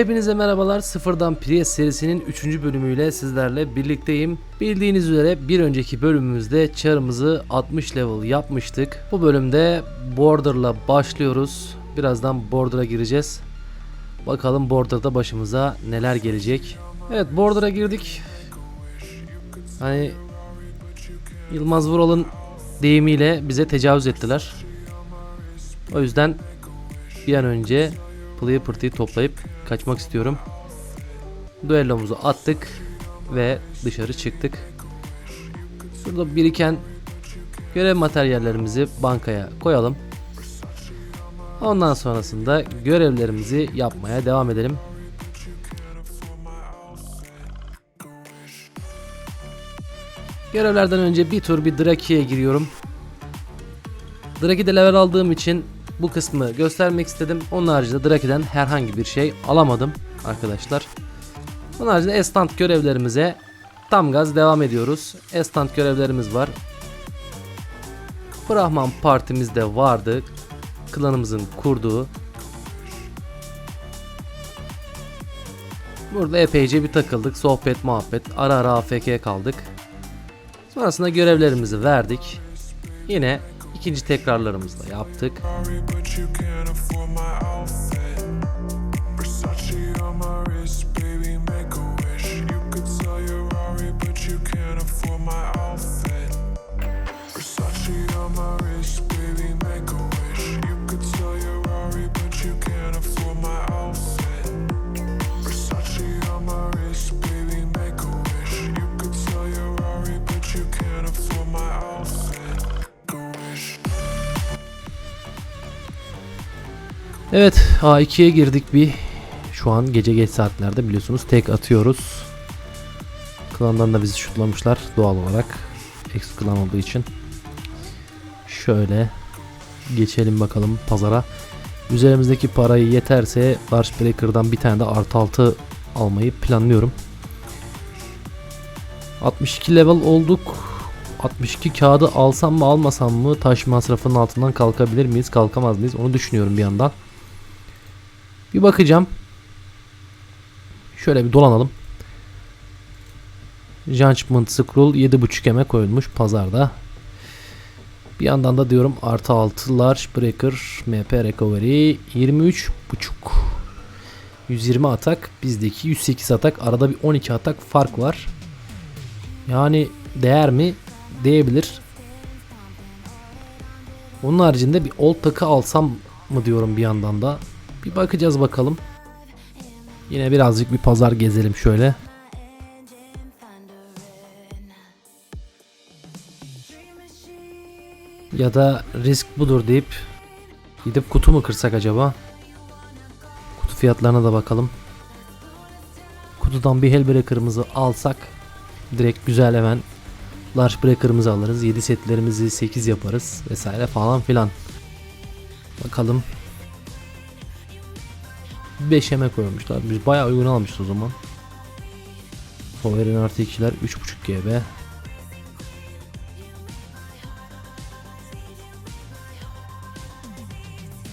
Hepinize merhabalar. Sıfırdan Prius serisinin 3. bölümüyle sizlerle birlikteyim. Bildiğiniz üzere bir önceki bölümümüzde çarımızı 60 level yapmıştık. Bu bölümde Border'la başlıyoruz. Birazdan Border'a gireceğiz. Bakalım Border'da başımıza neler gelecek. Evet Border'a girdik. Hani Yılmaz Vural'ın deyimiyle bize tecavüz ettiler. O yüzden bir an önce Player Pırtı'yı toplayıp kaçmak istiyorum. Duellomuzu attık ve dışarı çıktık. Şurada biriken görev materyallerimizi bankaya koyalım. Ondan sonrasında görevlerimizi yapmaya devam edelim. Görevlerden önce bir tur bir Draki'ye giriyorum. Draki'de level aldığım için bu kısmı göstermek istedim. Onun haricinde Draki'den herhangi bir şey alamadım arkadaşlar. Onun haricinde estant görevlerimize tam gaz devam ediyoruz. Estant görevlerimiz var. Brahman partimizde vardı. Klanımızın kurduğu. Burada epeyce bir takıldık. Sohbet muhabbet. Ara ara AFK kaldık. Sonrasında görevlerimizi verdik. Yine ikinci tekrarlarımızı da yaptık. Evet A2'ye girdik bir. Şu an gece geç saatlerde biliyorsunuz tek atıyoruz. Klandan da bizi şutlamışlar doğal olarak. Ex klan olduğu için. Şöyle geçelim bakalım pazara. Üzerimizdeki parayı yeterse Large Breaker'dan bir tane de artı 6 almayı planlıyorum. 62 level olduk. 62 kağıdı alsam mı almasam mı taş masrafının altından kalkabilir miyiz kalkamaz mıyız onu düşünüyorum bir yandan. Bir bakacağım. Şöyle bir dolanalım. Judgment Scroll 7.5 eme koyulmuş pazarda. Bir yandan da diyorum artı 6 Large Breaker MP Recovery 23.5 120 atak bizdeki 108 atak arada bir 12 atak fark var. Yani değer mi? Değebilir. Onun haricinde bir old takı alsam mı diyorum bir yandan da. Bir bakacağız bakalım. Yine birazcık bir pazar gezelim şöyle. Ya da risk budur deyip gidip kutu mu kırsak acaba? Kutu fiyatlarına da bakalım. Kutudan bir Hellbreaker'ımızı alsak direkt güzel hemen Large Breaker'ımızı alırız. 7 setlerimizi 8 yaparız vesaire falan filan. Bakalım 5 eme koymuşlar. Biz bayağı uygun almışız o zaman. Power'in artı 2'ler 3.5 GB.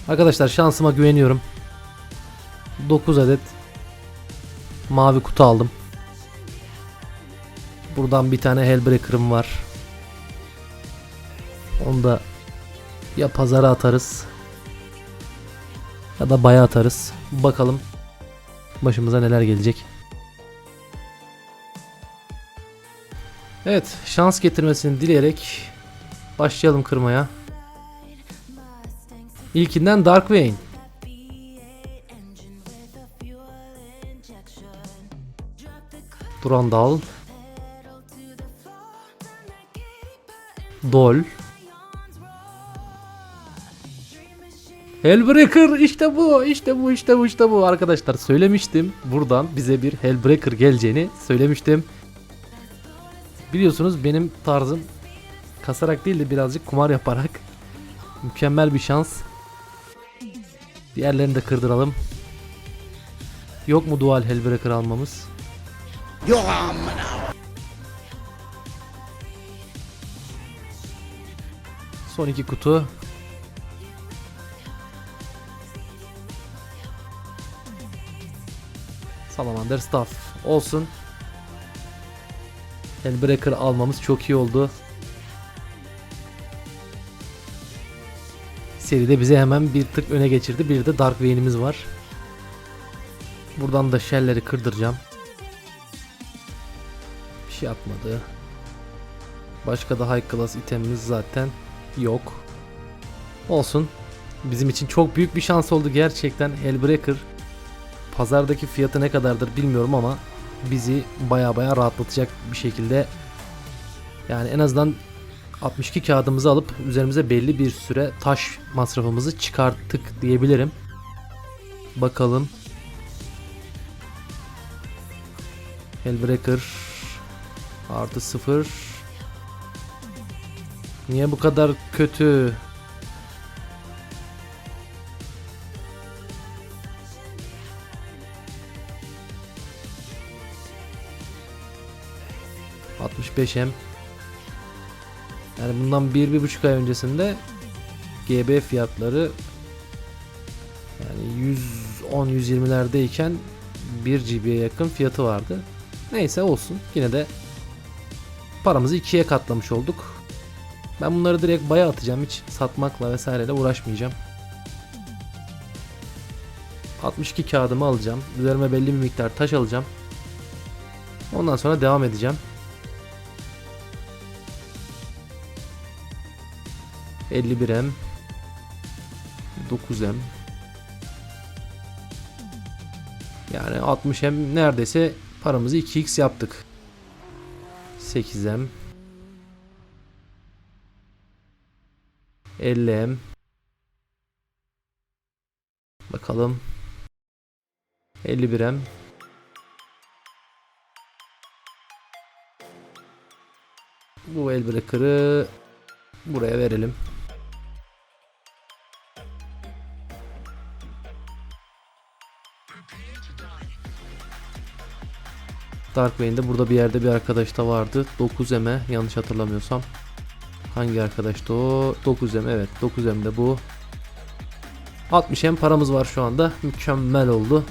Arkadaşlar şansıma güveniyorum. 9 adet mavi kutu aldım. Buradan bir tane Hellbreaker'ım var. Onu da ya pazara atarız da baya atarız. Bakalım başımıza neler gelecek. Evet, şans getirmesini dileyerek başlayalım kırmaya. İlkinden Darkwing. Durandal. Dol. Hellbreaker işte bu işte bu işte bu işte bu arkadaşlar söylemiştim buradan bize bir Hellbreaker geleceğini söylemiştim. Biliyorsunuz benim tarzım kasarak değil de birazcık kumar yaparak mükemmel bir şans. Diğerlerini de kırdıralım. Yok mu dual Hellbreaker almamız? Yok amına. Son iki kutu. Salamander Staff olsun. Hellbreaker almamız çok iyi oldu. Seride bize hemen bir tık öne geçirdi. Bir de Dark Vayne'imiz var. Buradan da shell'leri kırdıracağım. Bir şey atmadı. Başka da high class itemimiz zaten yok. Olsun. Bizim için çok büyük bir şans oldu gerçekten. Hellbreaker pazardaki fiyatı ne kadardır bilmiyorum ama bizi baya baya rahatlatacak bir şekilde yani en azından 62 kağıdımızı alıp üzerimize belli bir süre taş masrafımızı çıkarttık diyebilirim. Bakalım. Hellbreaker artı 0 Niye bu kadar kötü? ...65 M. Yani bundan bir, bir buçuk ay öncesinde... ...GB fiyatları... ...yani 110-120'lerdeyken... ...1 GB'ye yakın fiyatı vardı. Neyse olsun. Yine de... ...paramızı ikiye katlamış olduk. Ben bunları direkt baya atacağım. Hiç satmakla vesaireyle uğraşmayacağım. 62 kağıdımı alacağım. Üzerime belli bir miktar taş alacağım. Ondan sonra devam edeceğim. ...51 M... ...9 M... ...yani 60 M neredeyse... ...paramızı 2x yaptık. 8 M... 50M Bakalım. 51M Bu el breaker'ı buraya verelim. Darkwayne'de burada bir yerde bir arkadaş da vardı. 9M'e yanlış hatırlamıyorsam. Hangi arkadaştı o? 9M evet 9M'de bu. 60M paramız var şu anda. Mükemmel oldu.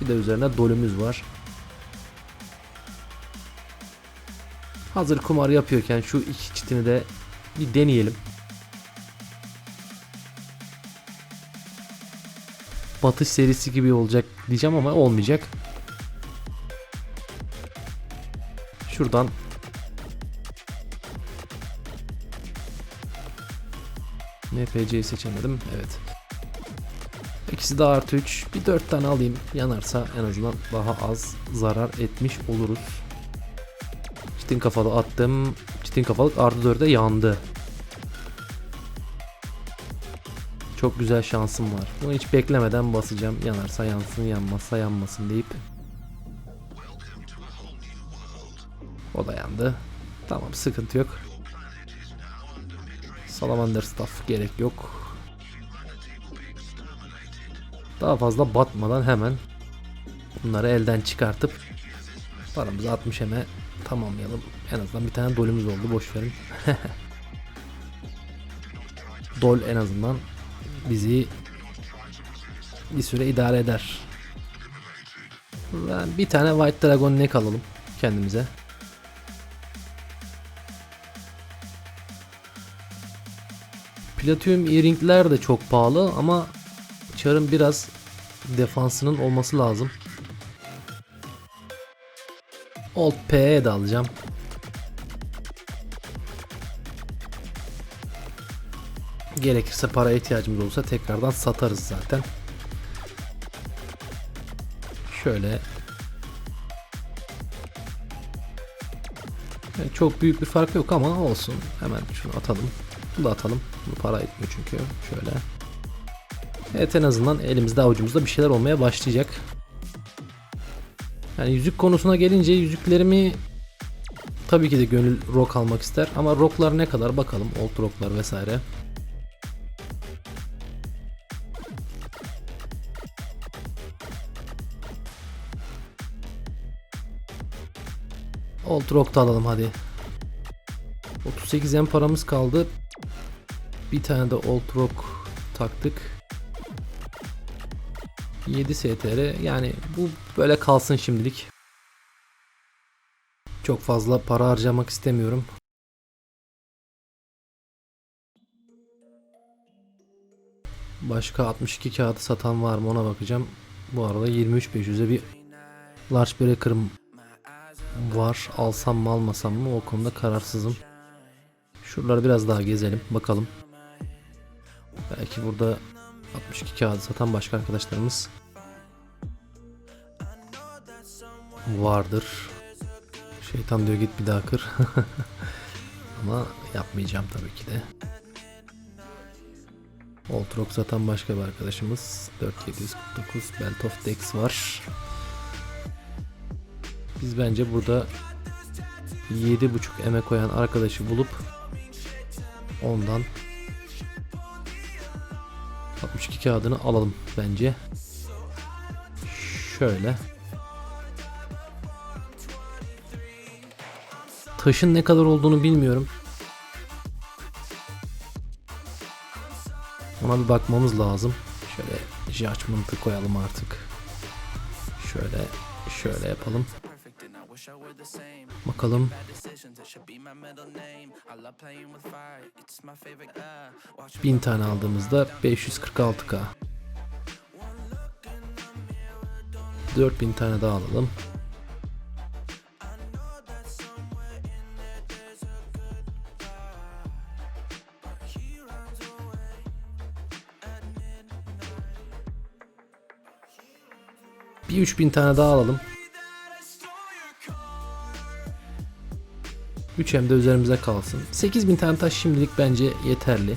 Bir de üzerine dolümüz var. Hazır kumar yapıyorken şu iki çitini de bir deneyelim. Batış serisi gibi olacak diyeceğim ama olmayacak. Şuradan NPC'yi seçemedim. Evet. İkisi de artı 3. Bir 4 tane alayım. Yanarsa en azından daha az zarar etmiş oluruz. Çitin kafalı attım. Çitin kafalık artı 4'e yandı. Çok güzel şansım var. Bunu hiç beklemeden basacağım. Yanarsa yansın, yanmazsa yanmasın deyip. O da yandı. Tamam sıkıntı yok. Salamander staff gerek yok. Daha fazla batmadan hemen bunları elden çıkartıp paramızı 60 eme tamamlayalım. En azından bir tane dolümüz oldu boş verin. Dol en azından bizi bir süre idare eder. Ben bir tane White Dragon neck alalım kendimize. Platinum earringler de çok pahalı ama çarın biraz defansının olması lazım. Old P'ye de alacağım. Gerekirse para ihtiyacımız olursa tekrardan satarız zaten. Şöyle Yani çok büyük bir fark yok ama olsun. Hemen şunu atalım. Bunu da atalım. Bunu para etmiyor çünkü. Şöyle. Evet en azından elimizde avucumuzda bir şeyler olmaya başlayacak. Yani yüzük konusuna gelince yüzüklerimi tabii ki de gönül rock almak ister ama rocklar ne kadar bakalım old rocklar vesaire. Old rock da alalım hadi. 38 en paramız kaldı. Bir tane de old rock taktık. 7 STR yani bu böyle kalsın şimdilik. Çok fazla para harcamak istemiyorum. Başka 62 kağıdı satan var mı ona bakacağım. Bu arada 23.500'e bir large breaker'ım var. Alsam mı almasam mı o konuda kararsızım. Şuraları biraz daha gezelim bakalım. Belki burada 62 kağıdı satan başka arkadaşlarımız vardır. Şeytan diyor git bir daha kır. Ama yapmayacağım tabii ki de. Oltrok satan başka bir arkadaşımız 4749 Belt of Dex var. Biz bence burada 7.5 eme koyan arkadaşı bulup ondan kağıdını alalım bence. Şöyle. Taşın ne kadar olduğunu bilmiyorum. Ona bir bakmamız lazım. Şöyle judgment'ı koyalım artık. Şöyle şöyle yapalım. Bakalım. Bin tane aldığımızda 546k. 4000 tane daha alalım. Bir 3000 tane daha alalım. 3 hem de üzerimize kalsın. 8000 tane taş şimdilik bence yeterli.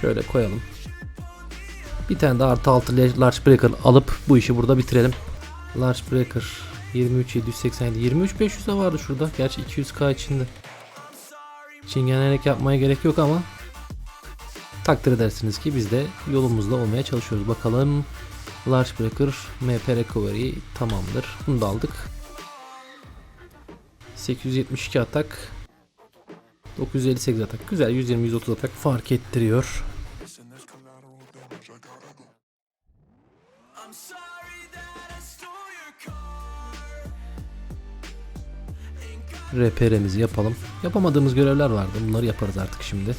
Şöyle koyalım. Bir tane de artı 6 large breaker alıp bu işi burada bitirelim. Large breaker 23 787 23 500 de vardı şurada. Gerçi 200k içinde. Çingenelik yapmaya gerek yok ama takdir edersiniz ki biz de yolumuzda olmaya çalışıyoruz. Bakalım Large Breaker MP Recovery tamamdır. Bunu da aldık. 872 atak 958 atak. Güzel 120-130 atak fark ettiriyor. RPR'mizi yapalım. Yapamadığımız görevler vardı. Bunları yaparız artık şimdi.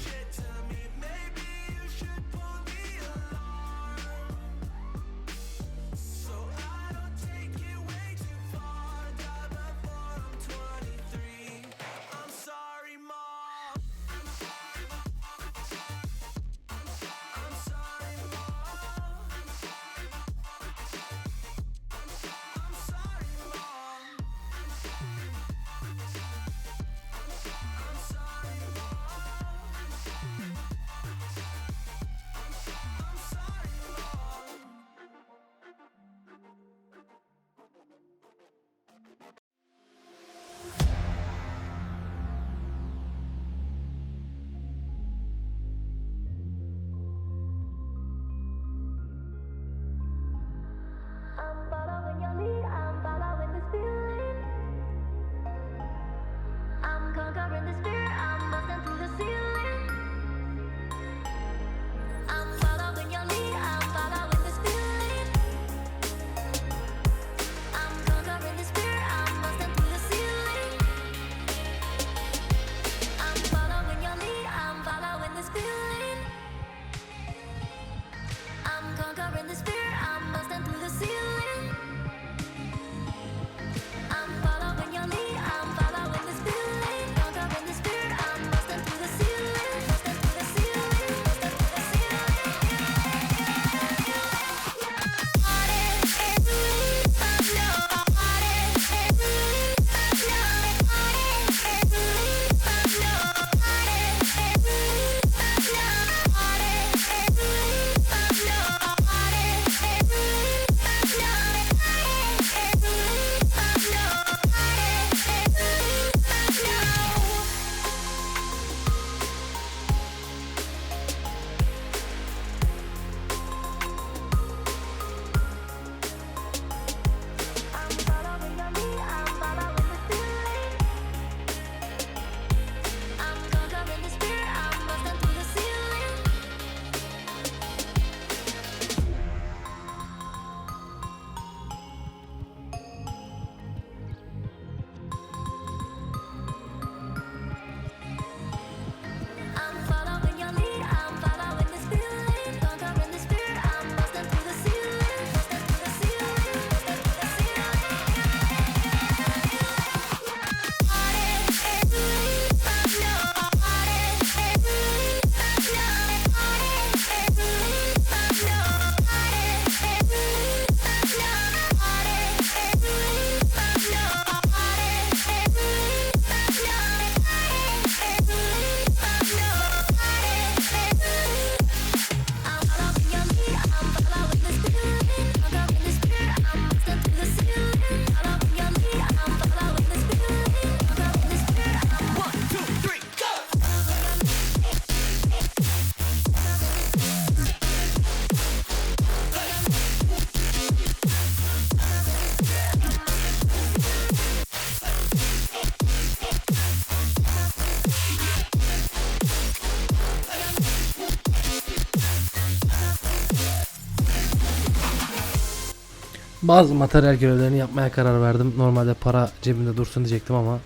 Bazı materyal görevlerini yapmaya karar verdim. Normalde para cebimde dursun diyecektim ama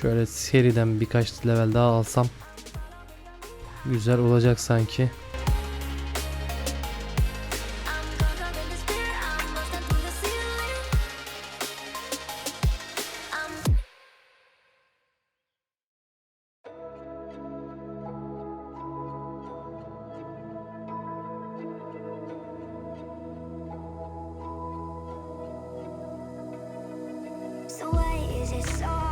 şöyle seriden birkaç level daha alsam güzel olacak sanki. I saw.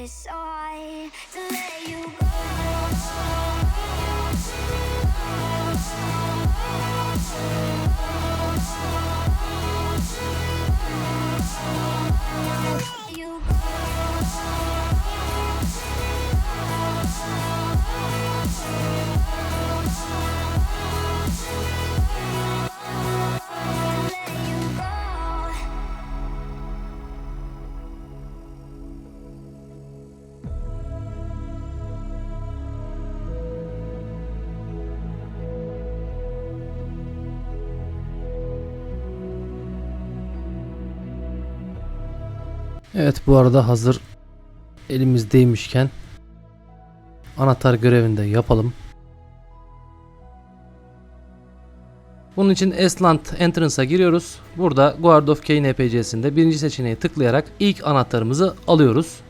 Is so Evet bu arada hazır elimizdeymişken anahtar görevini de yapalım. Bunun için Esland Entrance'a giriyoruz. Burada Guard of Cain NPC'sinde birinci seçeneğe tıklayarak ilk anahtarımızı alıyoruz.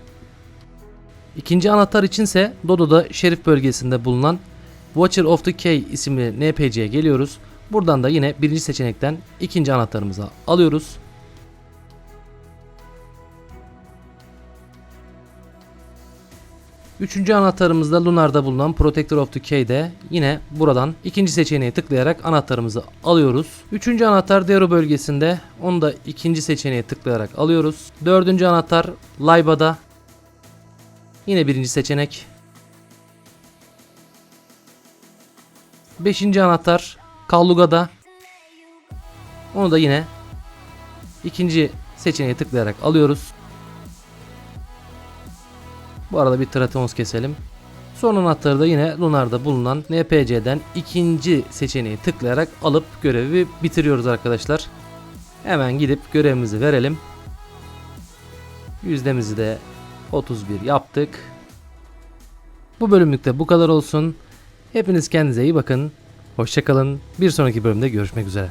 İkinci anahtar içinse Dodo'da Şerif bölgesinde bulunan Watcher of the Key isimli NPC'ye geliyoruz. Buradan da yine birinci seçenekten ikinci anahtarımızı alıyoruz. Üçüncü anahtarımızda Lunar'da bulunan Protector of the Key'de yine buradan ikinci seçeneğe tıklayarak anahtarımızı alıyoruz. Üçüncü anahtar Dero bölgesinde onu da ikinci seçeneğe tıklayarak alıyoruz. Dördüncü anahtar Layba'da yine birinci seçenek. Beşinci anahtar Kalluga'da onu da yine ikinci seçeneğe tıklayarak alıyoruz. Arada bir Tratons keselim. Son anahtarı da yine Lunar'da bulunan NPC'den ikinci seçeneği tıklayarak alıp görevi bitiriyoruz arkadaşlar. Hemen gidip görevimizi verelim. Yüzdemizi de 31 yaptık. Bu bölümlükte bu kadar olsun. Hepiniz kendinize iyi bakın. Hoşçakalın. Bir sonraki bölümde görüşmek üzere.